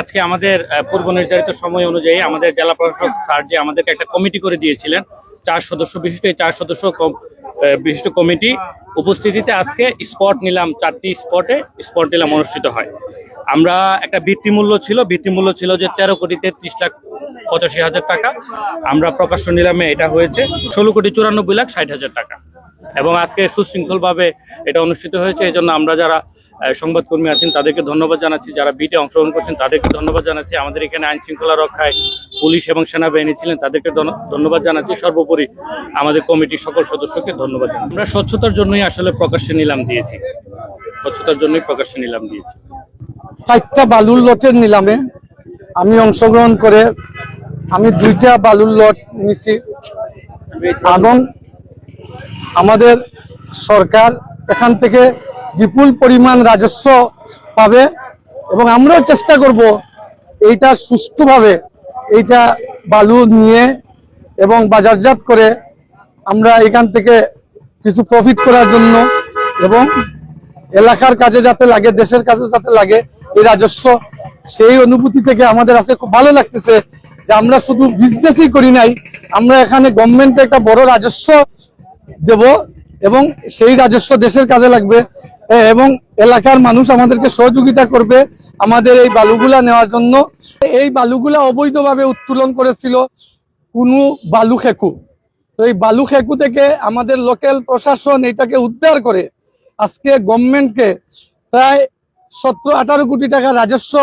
আজকে আমাদের পূর্ব নির্ধারিত সময় অনুযায়ী আমাদের জেলা প্রশাসক স্যার যে আমাদেরকে একটা কমিটি করে দিয়েছিলেন, চার সদস্য বিশিষ্ট এই চার সদস্য বিশিষ্ট কমিটি উপস্থিতিতে আজকে স্পট নিলাম, চারটি স্পটে স্পট নিলাম অনুষ্ঠিত হয়। আমরা একটা ভিত্তিমূল্য ছিল ভিত্তিমূল্য ছিল যে তেরো কোটি তেত্রিশ লাখ পঁচাশি হাজার টাকা। আমরা প্রকাশ্য নিলামে এটা হয়েছে, ষোলো কোটি চুরানব্বই লাখ ষাট হাজার টাকা। এবং আজকে সুশৃঙ্খলভাবে এটা অনুষ্ঠিত হয়েছে, এই জন্য আমরা যারা সংবাদকর্মী আছেন তাদেরকে ধন্যবাদ জানাচ্ছি, যারা বিটে অংশগ্রহণ করছেন তাদেরকে ধন্যবাদ জানাচ্ছি। আমাদের এখানে আইন শৃঙ্খলা রক্ষায় পুলিশ এবং সেনাবাহিনী ছিলেন তাদেরকে ধন্য- ধন্যবাদ জানাচ্ছি। সর্বোপরি আমাদের কমিটির সকল সদস্যকে ধন্যবাদ জানাচ্ছি। আমরা স্বচ্ছতার জন্যই আসলে প্রকাশ্যে নিলাম দিয়েছি। স্বচ্ছতার জন্যই প্রকাশ্যে নিলাম দিয়েছি। চারটা বালুর লটের নিলামে আমি অংশগ্রহণ করে আমি দুইটা বালুর লট নিছি। এবং আমাদের সরকার এখান থেকে বিপুল পরিমাণ রাজস্ব পাবে এবং আমরাও চেষ্টা করব এইটা সুষ্ঠুভাবে এইটা বালু নিয়ে এবং বাজারজাত করে আমরা এখান থেকে কিছু প্রফিট করার জন্য এবং এলাকার কাজে যাতে লাগে, দেশের কাজে যাতে লাগে এই রাজস্ব, সেই অনুভূতি থেকে আমাদের আছে খুব ভালো লাগতেছে যে আমরা শুধু বিজনেসই করি নাই, আমরা এখানে গভর্নমেন্টে একটা বড় রাজস্ব দেব এবং সেই রাজস্ব দেশের কাজে লাগবে। এবং এলাকার মানুষ আমাদেরকে সহযোগিতা করবে আমাদের এই বালুগুলা নেওয়ার জন্য। এই বালুগুলা অবৈধভাবে উত্তোলন করেছিল কোনো বালু খেকু। তো এই বালু খেকু থেকে আমাদের লোকাল প্রশাসন এটাকে উদ্ধার করে আজকে গভর্নমেন্টকে প্রায় সতেরো আঠারো কোটি টাকা রাজস্ব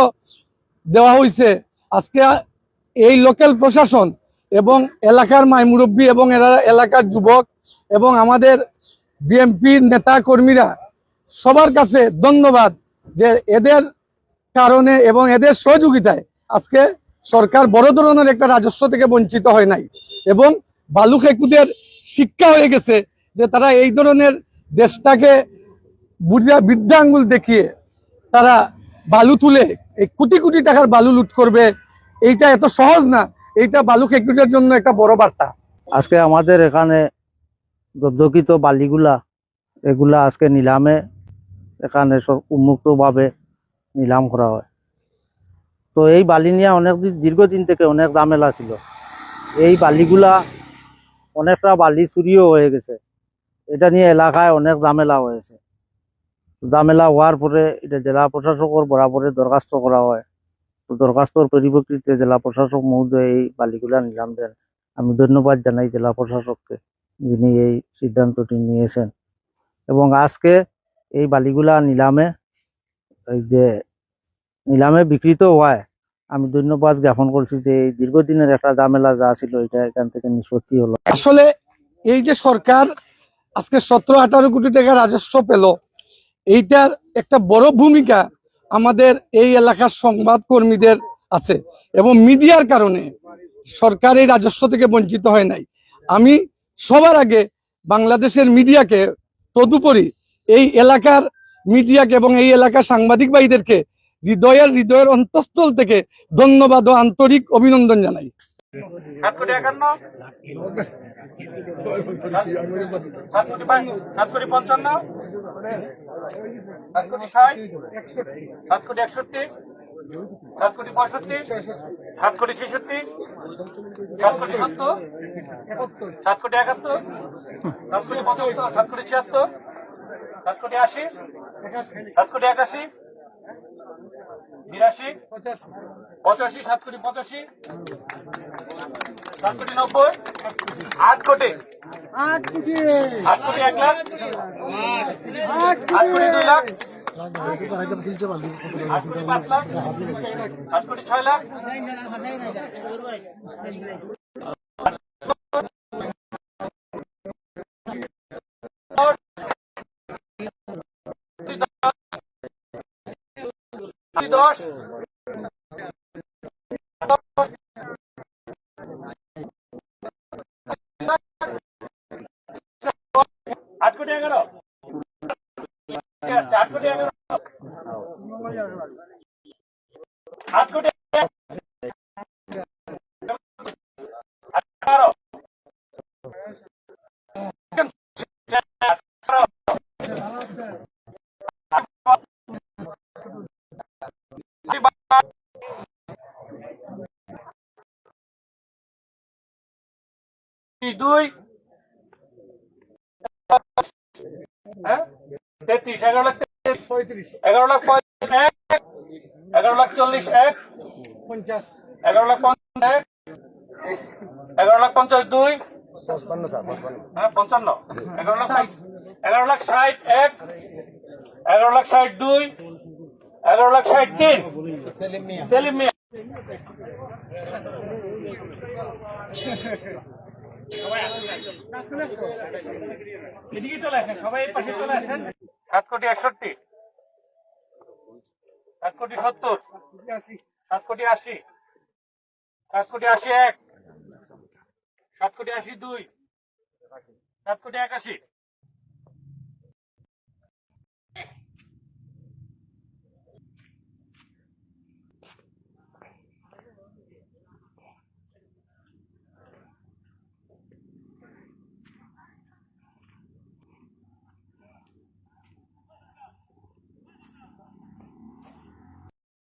দেওয়া হয়েছে। আজকে এই লোকাল প্রশাসন এবং এলাকার মাই মুরব্বী এবং এরা এলাকার যুবক এবং আমাদের বিএমপির নেতা কর্মীরা সবার কাছে ধন্যবাদ যে এদের কারণে এবং এদের সহযোগিতায় আজকে সরকার বড় ধরনের একটা রাজস্ব থেকে বঞ্চিত হয় নাই এবং বালু খেকুদের শিক্ষা হয়ে গেছে যে তারা এই ধরনের দেশটাকে বুড়িয়া বৃদ্ধা আঙ্গুল দেখিয়ে তারা বালু তুলে এই কোটি কোটি টাকার বালু লুট করবে। এইটা এত সহজ না। এইটা বালু খেকুদের জন্য একটা বড় বার্তা। আজকে আমাদের এখানে দগ্ধকৃত বালিগুলা, এগুলা আজকে নিলামে এখানে সব উন্মুক্তভাবে নিলাম করা হয়। তো এই বালি নিয়ে অনেক দিন, দীর্ঘদিন থেকে অনেক ঝামেলা ছিল। এই বালিগুলা অনেকটা বালি চুরিও হয়ে গেছে। এটা নিয়ে এলাকায় অনেক ঝামেলা হয়েছে। ঝামেলা হওয়ার পরে এটা জেলা প্রশাসকের বরাবরে দরখাস্ত করা হয়। দরখাস্তর পরিপ্রেক্ষিতে জেলা প্রশাসক মহোদয় এই বালিগুলা নিলাম দেন। আমি ধন্যবাদ জানাই জেলা প্রশাসককে, যিনি এই সিদ্ধান্তটি নিয়েছেন। এবং আজকে এই বালিগুলা নিলামে, এই যে নিলামে বিকৃত হওয়ায় আমি ধন্যবাদ জ্ঞাপন করছি যে এই দীর্ঘদিনের একটা ঝামেলা যা ছিল, এটা এখান থেকে নিষ্পত্তি হলো। আসলে এই যে সরকার আজকে সতেরো আঠারো কোটি টাকা রাজস্ব পেল, এইটার একটা বড় ভূমিকা আমাদের এই এলাকার সংবাদ কর্মীদের আছে এবং মিডিয়ার কারণে সরকার এই রাজস্ব থেকে বঞ্চিত হয় নাই। আমি সবার আগে বাংলাদেশের মিডিয়াকে তদুপরি এই এলাকার মিডিয়াকে এবং এই এলাকার সাংবাদিক ভাইদেরকে হৃদয়ের হৃদয়ের অন্তঃস্থল থেকে ধন্যবাদ ও আন্তরিক অভিনন্দন জানাই। সাত কোটি একান্ন সাত কোটি পঞ্চান্ন সাত কোটি ষাট সাত কোটি পঁয়ষট্টি সাত কোটি ছেষট্টি একাত্তর সাত কোটি পঁচাত্তর সাত কোটি ছিয়াত্তর সাত আশি সাত কোটি একাশি বিরাশি পঁচাশি। সাত কোটি পঁচাশি। সাত কোটি নব্বই। আট কোটি। আট কোটি। আট কোটি এক লাখ। আট কোটি। দুই লাখ। আট কোটি ছয় লাখ। দশ। আট কোটি এগারো আট কোটি কোটি এগারো দুই। হ্যাঁ? তেত্রিশ এগারো লাখ এগারো লাখ পঁয়ত্রিশ এক। এগারো লাখ চল্লিশ এক। এগারো লাখ পঞ্চাশ এক। এগারো লাখ পঞ্চাশ দুই। হ্যাঁ পঞ্চান্ন। এগারো লাখ এগারো লাখ ষাট এক। এগারো লাখ ষাট দুই। এগারো লাখ ষাট তিন। সেলিম মিয়া। সাত কোটি একষট্টি। সাত কোটি সত্তর। সাত কোটি আশি। সাত কোটি আশি এক। সাত কোটি আশি দুই। সাত কোটি একাশি।